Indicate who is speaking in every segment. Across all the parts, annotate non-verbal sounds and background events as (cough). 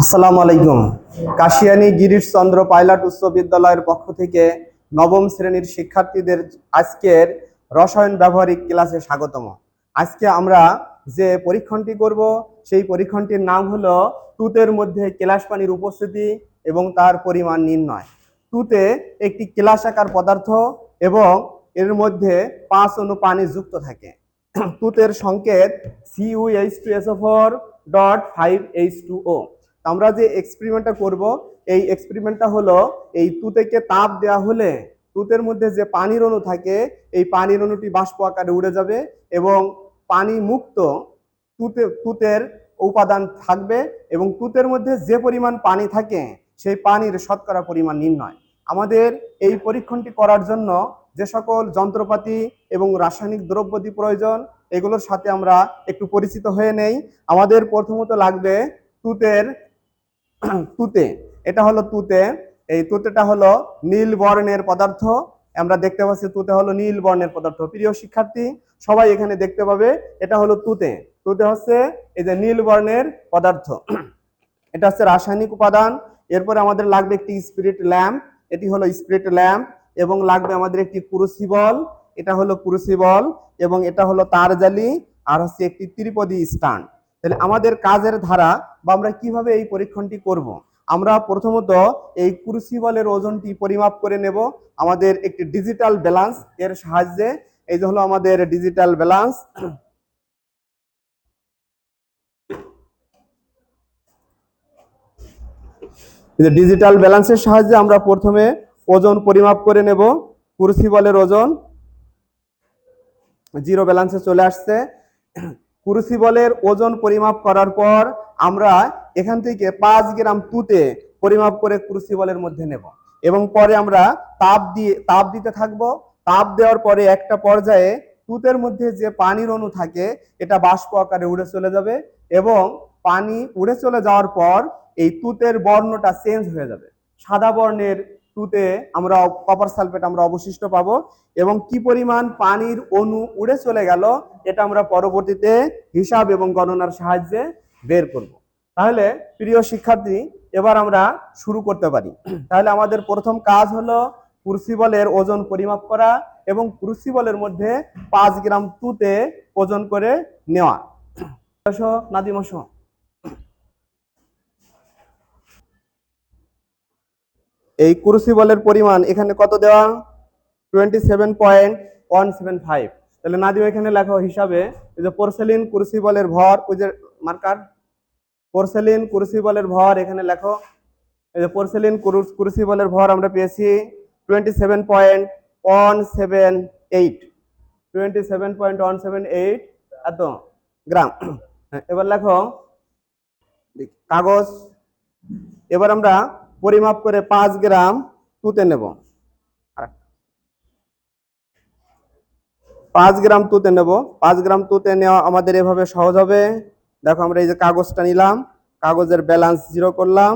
Speaker 1: আসসালামু আলাইকুম। কাশিয়ানী গিরিশ চন্দ্র পাইলট উচ্চ বিদ্যালয়ের পক্ষ থেকে নবম শ্রেণির শিক্ষার্থীদের আজকের রসায়ন ব্যবহারিক ক্লাসে স্বাগতম। আজকে আমরা যে পরীক্ষণটি করব, সেই পরীক্ষণটির নাম হলো তুতের মধ্যে কেলাস পানির উপস্থিতি এবং তার পরিমাণ নির্ণয়। তুতে একটি কেলাস আকার পদার্থ এবং এর মধ্যে পাঁচ অনু পানি যুক্ত থাকে। তুতের সংকেত CUH two SO four dot five H two O আমরা যে এক্সপেরিমেন্টটা করব, এই এক্সপেরিমেন্টটা হলো এই তুতেকে তাপ দেওয়া হলে তুতের মধ্যে যে পানির অণু থাকে, এই পানির অণুটি বাষ্প আকারে উড়ে যাবে এবং পানি মুক্ত তুতে, তুতের উপাদান থাকবে এবং তুতের মধ্যে যে পরিমাণ পানি থাকে, সেই পানির শতকরা পরিমাণ নির্ণয়। আমাদের এই পরীক্ষণটি করার জন্য যে সকল যন্ত্রপাতি এবং রাসায়নিক দ্রব্যদি প্রয়োজন, এগুলোর সাথে আমরা একটু পরিচিত হয়ে নেই। আমাদের প্রথমত লাগবে তুতের, তুতে। এটা হলো তুতে। এই তুতেটা হলো নীল বর্ণের পদার্থ। আমরা দেখতে পাচ্ছি তুতে হলো নীল বর্ণের পদার্থ। প্রিয় শিক্ষার্থী, সবাই এখানে দেখতে পাবে, এটা হলো তুতে। তুতে হচ্ছে এই যে নীল বর্ণের পদার্থ। এটা হচ্ছে রাসায়নিক উপাদান। এরপরে আমাদের লাগবে একটি স্পিরিট ল্যাম্প। এটি হলো স্পিরিট ল্যাম্প। এবং লাগবে আমাদের একটি কুরুসি বল, এটা হলো কুরুসি বল এবং এটা হলো তারজালি আর হচ্ছে একটি ত্রিপদী স্ট্যান্ড তাহলে আমাদের কাজের ধারা বা আমরা কীভাবে এই পরীক্ষণটি করব। আমরা প্রথমত এই ক্রুসিবলের ওজনটি পরিমাপ করে নেব। আমাদের একটি ডিজিটাল ব্যালান্স এর সাহায্যে। এই যে হলো আমাদের ডিজিটাল ব্যালান্স। ডিজিটাল ব্যালান্সের সাহায্যে আমরা প্রথমে ওজন পরিমাপ করে নেব। কুরসি ক্রুসিবলের ওজন জিরো ব্যালান্সে চলে আসছে। কুরসি ক্রুসিবলের ওজন পরিমাপ করার পর আমরা এখান থেকে পাঁচ গ্রাম তুতে পরিমাপ করে ক্রুসিবলের মধ্যে নেব। এবং পরে আমরা তাপ দিয়ে, তাপ দিতে থাকব। তাপ দেওয়ার পরে একটা পর্যায়ে তুতের মধ্যে যে পানির অণু থাকে, এটা বাষ্প আকারে উড়ে চলে যাবে এবং পানি উড়ে চলে যাওয়ার পর এই তুতের বর্ণটা চেঞ্জ হয়ে যাবে। সাদা বর্ণের তুতে আমরা কপার সালফেট আমরা অবশিষ্ট পাবো এবং কি পরিমাণ পানির অণু উড়ে চলে গেল এটা আমরা পরবর্তীতে হিসাব এবং গণনার সাহায্যে বের করব। তাহলে প্রিয় শিক্ষার্থী এবার আমরা শুরু করতে পারি। তাহলে আমাদের প্রথম কাজ হলো ক্রুসিবলের ওজন পরিমাপ করা এবং ক্রুসিবলের মধ্যে পাঁচ গ্রাম তুতে ওজন করে নেওয়া। আসো, নাদিম আসো। বলের পরিমাণ এখানে কত দেওয়া? Twenty seven point one seven five তাহলে নাদিম এখানে লেখো হিসাবে, এই যে পোর্সেলিন ক্রুসিবলের ভর, ওই যে মার্কার পোর্সেলিন ক্রুসিবলের ভর এখানে লেখো। এই যে পোর্সেলিন ক্রুসিবলের ভর আমরা পেয়েছি twenty seven point one seven eight twenty seven point one seven eight এত গ্রাম। এবার লেখো, কাগজ। এবার আমরা পরিমাপ করে পাঁচ গ্রাম তুতে নেব। পাঁচ গ্রাম তুতে নেব। পাঁচ গ্রাম তুতে নেওয়া আমাদের এভাবে সহজ হবে। দেখো আমরা এই যে কাগজটা নিলাম, কাগজের ব্যালেন্স জিরো করলাম।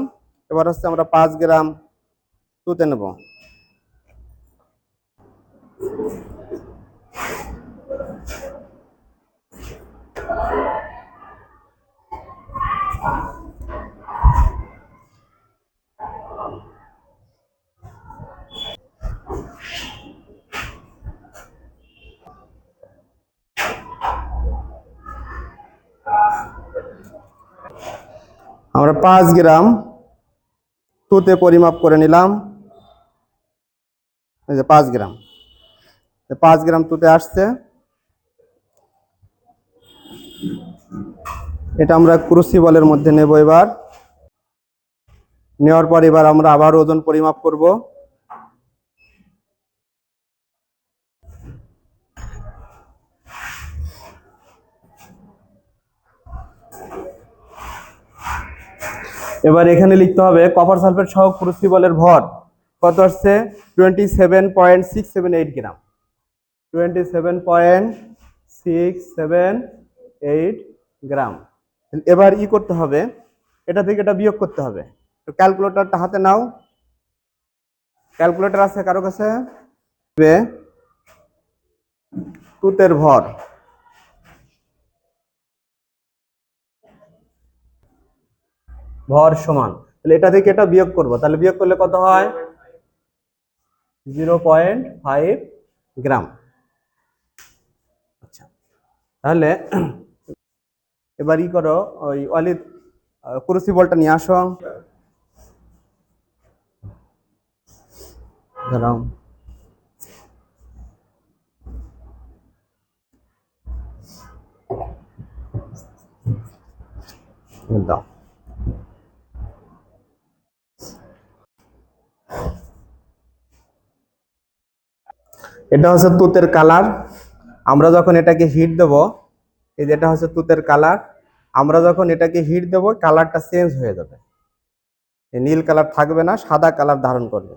Speaker 1: এবার হচ্ছে আমরা পাঁচ গ্রাম তুতে নেব। পাঁচ গ্রাম তুতে পরিমাপ করে নিলাম। এই যে পাঁচ গ্রাম। পাঁচ গ্রাম তুতে আসছে। এটা আমরা ক্রুসিবলের মধ্যে নেব এবার। নেওয়ার পর এবার আমরা আবার ওজন পরিমাপ করব। এবার এখানে লিখতে হবে কপার সালফেট সহ ক্রুসিবলের ভর কত আসছে? Twenty seven point six seven eight gram twenty seven point six seven eight gram এবার ই করতে হবে, এটা থেকে এটা বিয়োগ করতে হবে। তো ক্যালকুলেটরটা হাতে নাও। ক্যালকুলেটর আছে কারও কাছে? তুতের ভর। ভর সমান। তাহলে এটা থেকে এটা বিয়োগ করব। তাহলে বিয়োগ করলে কত হয়? Zero point five gram. আচ্ছা তাহলে এবার ই করো, ওই অলিদ কুরসি বলটা নিয়ে আসো। ধরো দাও। এটা হচ্ছে তুতের কালার। আমরা যখন এটাকে হিট দেব, এই যে এটা হচ্ছে তুতের কালার, আমরা যখন এটাকে হিট দেব, কালারটা চেঞ্জ হয়ে যাবে। নীল কালার থাকবে না, সাদা কালার ধারণ করবে।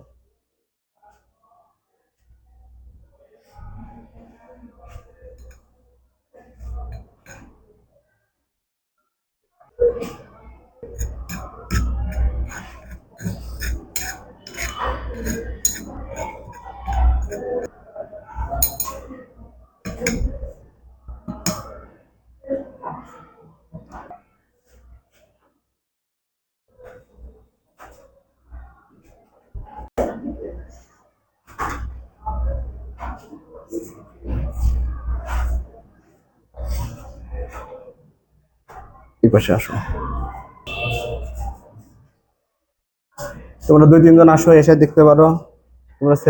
Speaker 1: আসো। তোমরা দুই তিনজন আসো এসে দেখতে পারো। তোমরা হচ্ছে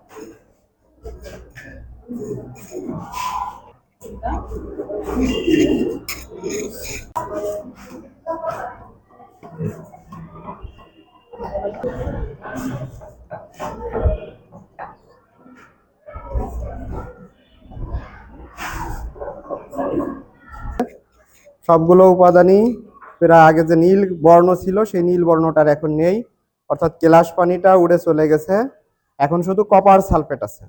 Speaker 1: সবগুলো উপাদানই প্রায় আগে যে নীল বর্ণ ছিল, সেই নীল বর্ণটার এখন নেই। অর্থাৎ কেলাস পানিটা উড়ে চলে গেছে। এখন শুধু কপার সালফেট আছে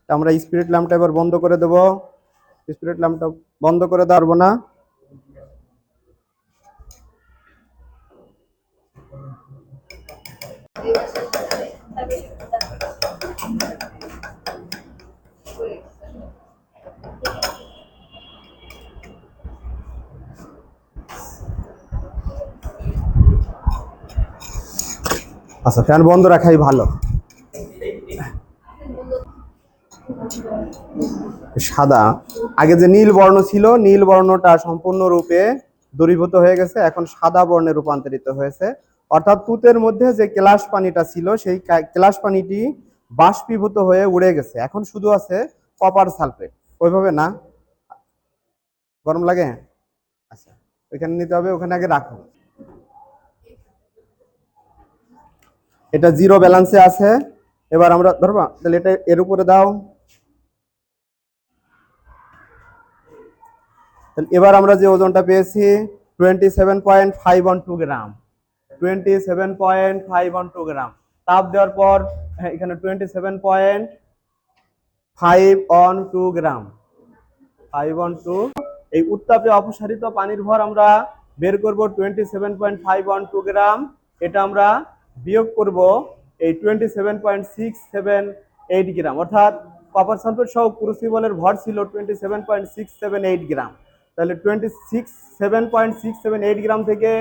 Speaker 1: তা আমরা স্পিরিট ল্যাম্পটা এবার বন্ধ করে দেব। স্পিরিট ল্যাম্পটা বন্ধ করে পারব না। আচ্ছা ফ্যান বন্ধ রাখাই ভালো। সাদা। আগে যে নীল বর্ণ ছিল, নীল বর্ণটা সম্পূর্ণরূপে দূরীভূত হয়ে গেছে, এখন সাদা বর্ণে রূপান্তরিত হয়েছে। অর্থাৎ তুতের মধ্যে যে কেলাস পানিটা ছিল, সেই কেলাস পানিটি বাষ্পীভূত হয়ে উড়ে গেছে। এখন শুধু আছে কপার সালফেট। ওইভাবে না? গরম লাগে? আচ্ছা ওইখানে নিতে হবে, ওখানে আগে রাখো। এটা জিরো ব্যালেন্সে আছে। এবার আমরা, ধরবা, তাহলে এটা এর উপরে দাও। তাহলে এবার আমরা যে ওজনটা পেয়েছি twenty seven point five one two gram twenty seven point five one two gram তাপ দেওয়ার পর হ্যাঁ, এখানে twenty seven point five one two gram five one two এই উত্তাপে অপসারিত পানির ভর আমরা বের করব twenty seven point five one two gram এটা আমরা বিয়োগ করব এই twenty seven point six seven eight gram অর্থাৎ কপার সালফেট সহ ক্রুসিবলের ভর ছিল twenty seven point six seven eight gram তাহলে twenty six seven point six seven eight gram থেকে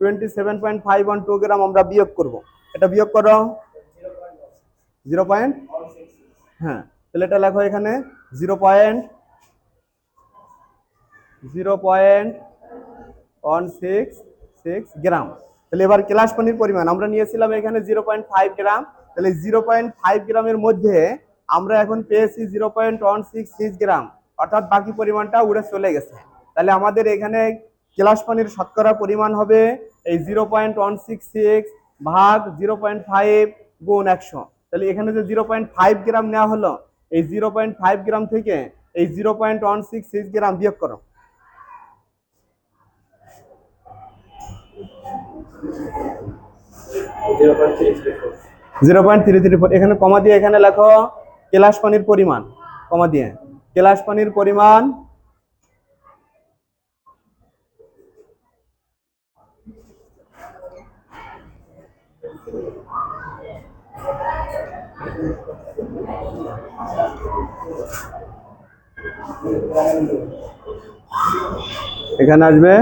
Speaker 1: twenty seven point five one two gram আমরা বিয়োগ করব। এটা বিয়োগ করো। জিরো পয়েন্ট হ্যাঁ তাহলে এটা লেখো এখানে zero point zero point one six six gram তাহলে এবার ক্লাস পানির পরিমাণ, আমরা নিয়েছিলাম এখানে জিরো পয়েন্ট ফাইভ গ্রাম তাহলে জিরো পয়েন্ট ফাইভ গ্রামের মধ্যে আমরা এখন পেয়েছি zero point one six six gram অর্থাৎ বাকি পরিমাণটা উড়ে চলে গেছে। তাহলে আমাদের এখানে কেলাস পানির শতকরা পরিমাণ হবে এই zero point one six six ভাগ জিরো পয়েন্ট ফাইভ গুণ একশো। তাহলে এখানে যে জিরো পয়েন্ট ফাইভ গ্রাম নেওয়া হলো, এই জিরো পয়েন্ট ফাইভ গ্রাম থেকে এই zero point one six six gram বিয়োগ করো। Zero point three three four এখানে কমা দিয়ে এখানে লেখো, কেলাস পানির পরিমাণ, কমা দিয়ে, কেলাস পানির পরিমাণ এখানে আসবে?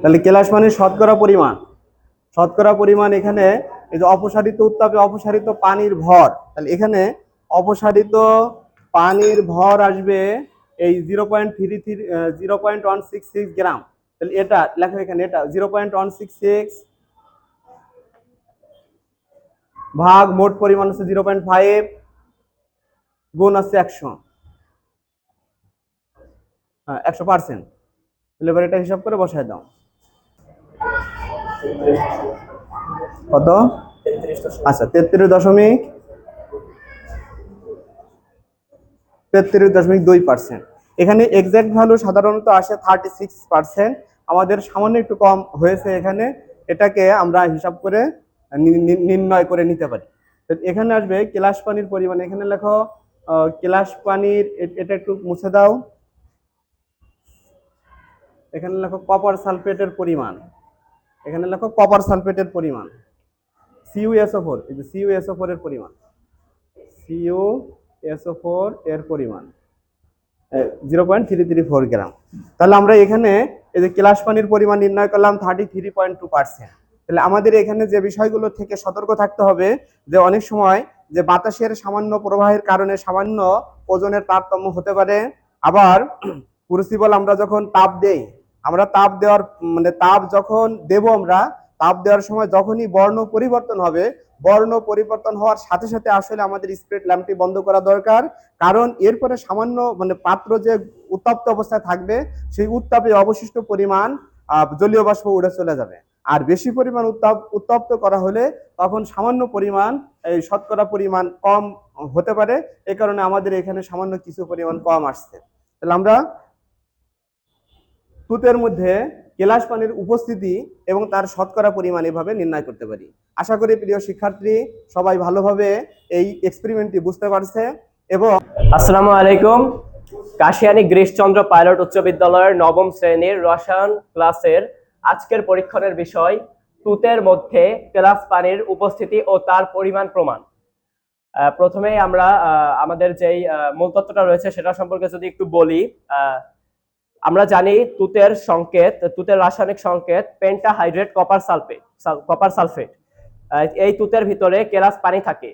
Speaker 1: তাহলে কেলাস পানির শতকরা পরিমাণ। শতকরা পরিমাণ এখানে এই যে অপসারিত উত্তাপে অপসারিত পানির ভর। তাহলে এখানে অপসারিত পানির ভর আসবে এই zero point three three zero point one six six gram. তাহলে এটা, লেখা এখানে এটা, zero point one six six ভাগ মোট পরিমাণ হচ্ছে জিরো পয়েন্ট ফাইভ গুণ আছে একশো। হ্যাঁ একশো পার্সেন্ট এবার এটা হিসাব করে বসায় দাও। কত? আচ্ছা তেত্রিশ দশমিক তেত্রিশ দশমিক দুই পার্সেন্ট এখানে এক্সাক্ট ভ্যালু সাধারণত আসে থার্টি সিক্স পার্সেন্ট আমাদের সামান্য একটু কম হয়েছে এখানে। এটাকে আমরা হিসাব করে নির্ণয় করে নিতে পারি। তো এখানে আসবে কেলাস পানির পরিমাণ। এখানে লেখো কেলাস পানির এটা একটু মুছে দাও। এখানে লেখো কপার সালফেটের পরিমাণ। এখানে লেখো কপার সালফেটের পরিমাণ। সিইউএসও ফোর এই যে ফোর এর পরিমাণ। সিইউএসও ফোর এর পরিমাণ। Zero point three three four gram. তাহলে আমরা এখানে এই যে কেলাস পানির পরিমাণ নির্ণয় করলাম thirty three point two percent তাহলে আমাদের এখানে যে বিষয়গুলো থেকে সতর্ক থাকতে হবে যে অনেক সময় যে বাতাসের সামান্য প্রবাহের কারণে সামান্য ওজনের তারতম্য হতে পারে। আবার ক্রুসিবল আমরা যখন তাপ দেই, আমরা তাপ দেওয়ার মানে তাপ যখন দেব আমরা, তাপ দেওয়ার সময় যখনই বর্ণ পরিবর্তন হবে, বর্ণ পরিবর্তন হওয়ার সাথে সাথে আসলে আমাদের স্প্রিট ল্যাম্পটি বন্ধ করা দরকার। কারণ এরপরে সামান্য মানে পাত্র যে উত্তপ্ত অবস্থায় থাকবে, সেই উত্তাপে অবশিষ্ট পরিমাণ জলীয় বাষ্প উড়ে চলে যাবে। আর বেশি পরিমাণ উত্তাপ উত্তপ্ত করা হলে তখন সামান্য পরিমাণ, এই শতকরা পরিমাণ কম হতে পারে। এই কারণে আমাদের এখানে সামান্য কিছু পরিমাণ কম আসছে। তাহলে আমরা তুতের মধ্যে কেলাস পানির উপস্থিতি এবং তার শতকরা পরিমাণ এভাবে নির্ণয় করতে পারি। আশা করি প্রিয় শিক্ষার্থী, সবাই ভালোভাবে এই এক্সপেরিমেন্টটি বুঝতে পারছে এবং
Speaker 2: আসসালামু আলাইকুম। কাশিয়ানী গিরিশচন্দ্র পাইলট উচ্চ বিদ্যালয়ের নবম শ্রেণির রসায়ন ক্লাসের আজকের পরীক্ষণের বিষয় তুতের মধ্যে ক্লাস পানির উপস্থিতি ও তার পরিমাণ প্রমাণ। আহ, প্রথমেই আমরা আমাদের যেই মূল তত্ত্বটা রয়েছে সেটা সম্পর্কে যদি একটু বলি আমরা জানি তুতের সংকেত তুতের রাসায়নিক সংকেত pentahydrate copper sulphate copper sulphate এই তুতের ভিতরে কেলাস পানি থাকে।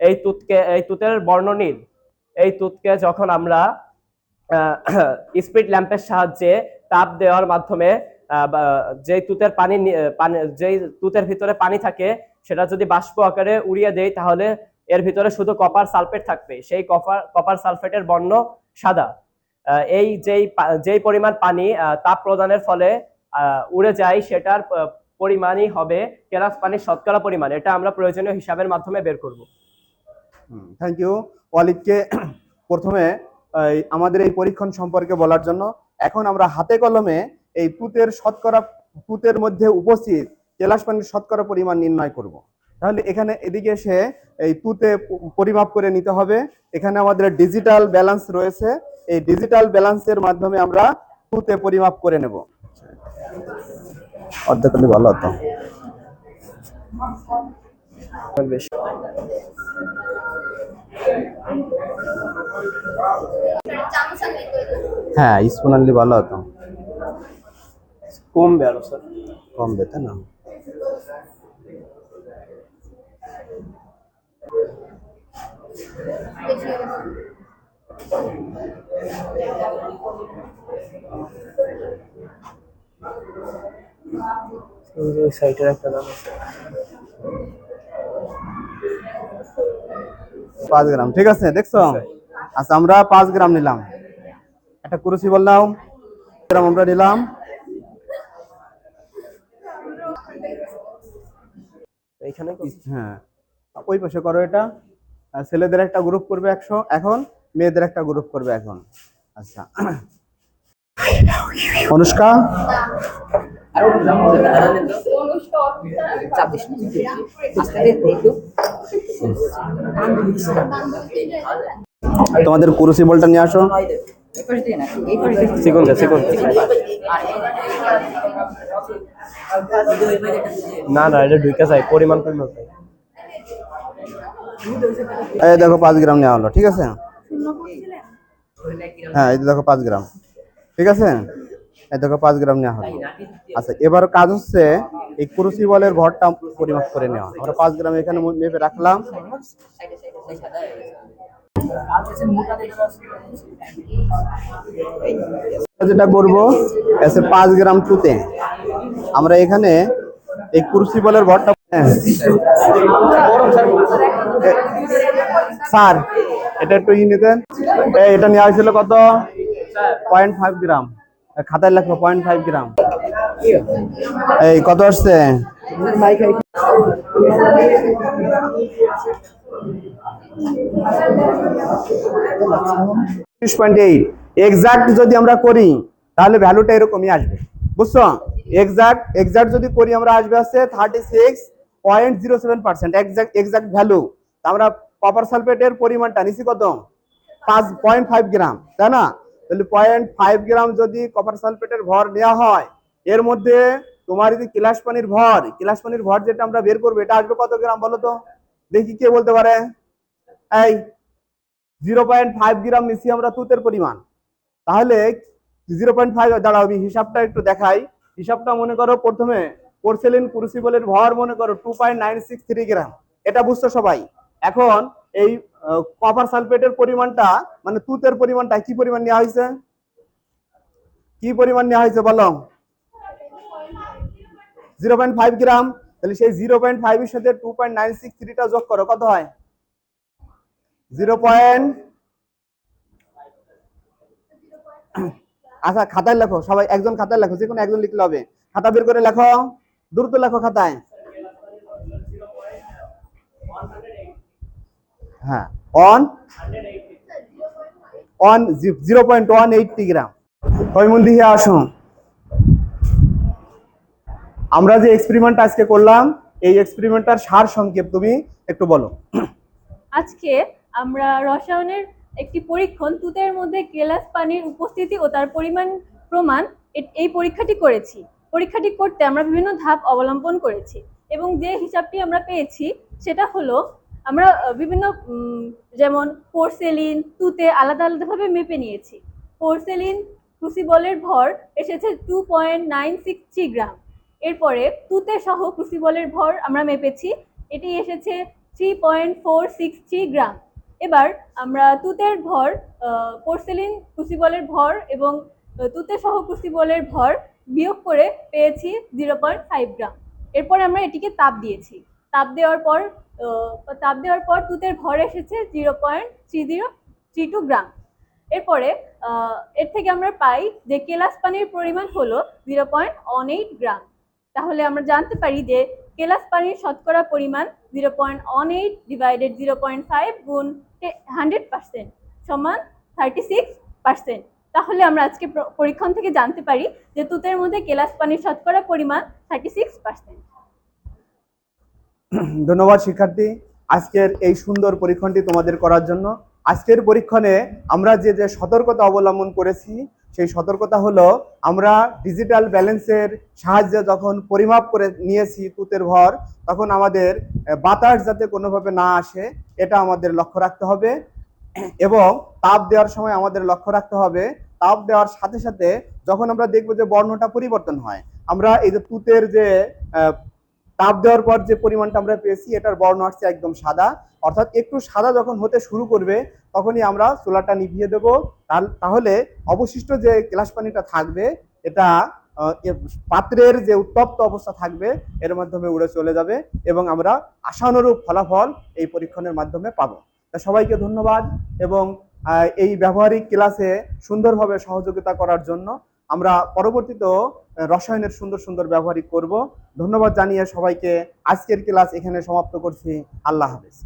Speaker 2: এই তুতকে এই তুতের বর্ণ নীল। এই তুতকে যখন আমরা স্পিড ল্যাম্পের (clears throat) সাহায্যে তাপ দেওয়ার মাধ্যমে যেই তুতের পানি যেই তুতের ভিতরে পানি থাকে, সেটা যদি বাষ্প আকারে উড়িয়ে দেয় তাহলে এর ভিতরে শুধু কপার সালফেট থাকবে। সেই কপার কপার সালফেটের বর্ণ সাদা। এই যেই যেই পরিমাণ পানি তাপ প্রদানের ফলে উড়ে যায়, সেটার পরিমাণই হবে কেলাস পানির শতকরা পরিমাণ। এটা আমরা প্রয়োজনীয় হিসাবের মাধ্যমে বের করব।
Speaker 1: থ্যাংক ইউ ওয়ালিদকে প্রথমে আমাদের এই পরীক্ষণ সম্পর্কে বলার জন্য। এখন আমরা হাতে কলমে এই তুতের শতকরা তুতের মধ্যে উপস্থিত কেলাস পানির শতকরা পরিমাণ নির্ণয় করব। তাহলে এখানে এদিকে এসে এই তুতে প- পরিমাপ করে নিতে হবে। এখানে আমাদের ডিজিটাল ব্যালেন্স রয়েছে। এই ডিজিটাল ব্যালেন্সের মাধ্যমে আমরা তুতে পরিমাপ করে নেব। অর্ধেক ভালো হতো। হ্যাঁ স্পুন আনলে ভালো হতো।
Speaker 2: কমবে আরও স্যার
Speaker 1: কম বেতে না
Speaker 2: ওই সাইটের একটা দাম আছে
Speaker 1: পাঁচ গ্রাম ঠিক আছে দেখছ আচ্ছা আমরা পাঁচ গ্রাম নিলাম একটা কুরুচি বললাম গ্রাম আমরা নিলাম
Speaker 2: এইখানে
Speaker 1: হ্যাঁ। ওই পাশে করো এটা। ছেলেদের একটা গ্রুপ করবে একশো। এখন মেয়েদের একটা গ্রুপ করবে এখন। আচ্ছা। অনুষ্কা? তোমাদের কুরুচি বলটা নিয়ে আসো।
Speaker 2: না না, এটা ঢুকে যায়, পরিমাণ পূর্ণ চাই
Speaker 1: এই দেখো পাঁচ গ্রাম নেওয়া হলো, ঠিক আছে? হ্যাঁ এই দেখো পাঁচ গ্রাম। ঠিক আছে? এই দেখো পাঁচ গ্রাম নেওয়া হলো। আচ্ছা এবার কাজ হচ্ছে এই কুরুচি বলের ভরটা পরিমাপ করে নেওয়া। আমরা পাঁচ গ্রাম এখানে মেপে রাখলাম। যেটা করব এসে পাঁচ গ্রাম টুতে আমরা এখানে এই কুরুচি বলের ভরটা স্যার, এটা একটু নিতেন। এটা নেওয়া হয়েছিল কত? Point five gram. খাতায় লেখো, পয়েন্ট ফাইভ গ্রাম। এই, কত আসছে? পয়েন্ট এইট এক্সাক্ট যদি আমরা করি, তাহলে ভ্যালুটা এরকমই আসবে। বুঝছ? এক্সাক্ট এক্সাক্ট যদি করি, আমরা আসবে আছে thirty six point zero seven percent exact exact value আমরা কপার সালফেটের পরিমাণটা নিছি কত? পাঁচ পয়েন্ট ফাইভ গ্রাম তাই না? তাহলে পয়েন্ট ফাইভ গ্রাম যদি কপার সালফেটের ভর নেওয়া হয়, এর মধ্যে তোমার যদি কিলাস পানির ভর কিলাস পানির ভর যেটা আমরা বের করব, এটা আসবে কত গ্রাম বলো তো? দেখি কে বলতে পারে। এই জিরো পয়েন্ট ফাইভ গ্রাম নিচ্ছি আমরা তুতের পরিমাণ। তাহলে জিরো পয়েন্ট ফাইভ দাঁড়াও হিসাবটা একটু দেখাই। হিসাবটা মনে করো প্রথমে পোর্সেলিন ক্রুসিবলের ভর মনে করো two point nine six three gram. এটা বুঝছ সবাই? এখন এই কপার সালফেটের পরিমাণটা মানে তুতের পরিমাণটা কি পরিমাণ নেওয়া হয়েছে? কি পরিমাণ নেওয়া হয়েছে বলো? জিরো পয়েন্ট ফাইভ গ্রাম, তাহলে সেই জিরো পয়েন্ট ফাইভের সাথে টু পয়েন্ট নাইন সিক্স থ্রিটা যোগ করো, কত হয়? জিরো পয়েন্ট আচ্ছা খাতায় লেখো, সবাই একজন খাতায় লেখো যে কোনো একজন লিখলে হবে। খাতা বের করে লেখো, দ্রুত লেখো খাতায়। হ্যাঁ on on zero point one eighty gram কয়মন দিয়ে আসুন। আমরা যে এক্সপেরিমেন্ট আজকে করলাম, এই এক্সপেরিমেন্টটার সার সংক্ষেপ তুমি একটু বলো।
Speaker 3: আজকে আমরা রসায়নের একটি পরীক্ষণ, তুতের মধ্যে কেলাস পানির উপস্থিতি ও তার পরিমাণ প্রমাণ এই পরীক্ষাটি করেছি। পরীক্ষাটি করতে আমরা বিভিন্ন ধাপ অবলম্বন করেছি এবং যে হিসাবটি আমরা পেয়েছি সেটা হলো, আমরা বিভিন্ন যেমন পোর্সেলিন তুতে আলাদা আলাদাভাবে মেপে নিয়েছি। পোর্সেলিন ক্রুসিবলের ভর এসেছে two point nine six gram এরপরে তুতে সহ ক্রুসিবলের ভর আমরা মেপেছি। এটি এসেছে three point four six three gram. এবার আমরা তুতের ভর পোর্সেলিন ক্রুসিবলের ভর এবং তুতে সহ ক্রুসিবলের ভর বিয়োগ করে পেয়েছি জিরো পয়েন্ট ফাইভ গ্রাম। এরপর আমরা এটিকে তাপ দিয়েছি। তাপ দেওয়ার পর তাপ দেওয়ার পর তুতের ভর এসেছে zero point three zero three two gram. এরপরে এর থেকে আমরা পাই যে কেলাস পানির পরিমাণ হলো zero point one eight gram. তাহলে আমরা জানতে পারি যে কেলাস পানির শতকরা পরিমাণ zero point one eight divided zero point five গুণ হান্ড্রেড পার্সেন্ট সমান থার্টি সিক্স পার্সেন্ট তাহলে আমরা আজকে প্র- পরীক্ষণ থেকে জানতে পারি যে তুতের মধ্যে কেলাস পানির শতকরা পরিমাণ থার্টি সিক্স পার্সেন্ট
Speaker 1: ধন্যবাদ, শিক্ষার্থী। আজকের এই সুন্দর পরীক্ষণটি তোমাদের করার জন্য। আজকের পরীক্ষণে আমরা যে যে সতর্কতা অবলম্বন করেছি সেই সতর্কতা হলো, আমরা ডিজিটাল ব্যালেন্সের সাহায্যে যখন পরিমাপ করে নিয়েছি তুতের ভর, তখন আমাদের বাতাস যাতে কোনোভাবে না আসে, এটা আমাদের লক্ষ্য রাখতে হবে। এবং তাপ দেওয়ার সময় আমাদের লক্ষ্য রাখতে হবে, তাপ দেওয়ার সাথে সাথে যখন আমরা দেখব যে বর্ণটা পরিবর্তন হয়, আমরা এই যে তুতের যে তাপ দেওয়ার পর যে পরিমাণটা আমরা পেয়েছি, এটার বর্ণ আসছে একদম সাদা। অর্থাৎ একটু সাদা যখন হতে শুরু করবে, তখনই আমরা সোলারটা নিভিয়ে দেবো। তাহলে অবশিষ্ট যে গ্লাস পানিটা থাকবে, এটা পাত্রের যে উত্তপ্ত অবস্থা থাকবে, এর মাধ্যমে উড়ে চলে যাবে এবং আমরা আশানুরূপ ফলাফল এই পরীক্ষণের মাধ্যমে পাবো। তা সবাইকে ধন্যবাদ এবং এই ব্যবহারিক ক্লাসে সুন্দরভাবে সহযোগিতা করার জন্য আমরা পরবর্তীতেও রসায়নের সুন্দর সুন্দর ব্যবহারই করব। ধন্যবাদ জানিয়ে সবাইকে আজকের ক্লাস এখানে সমাপ্ত করছি। আল্লাহ হাফেজ।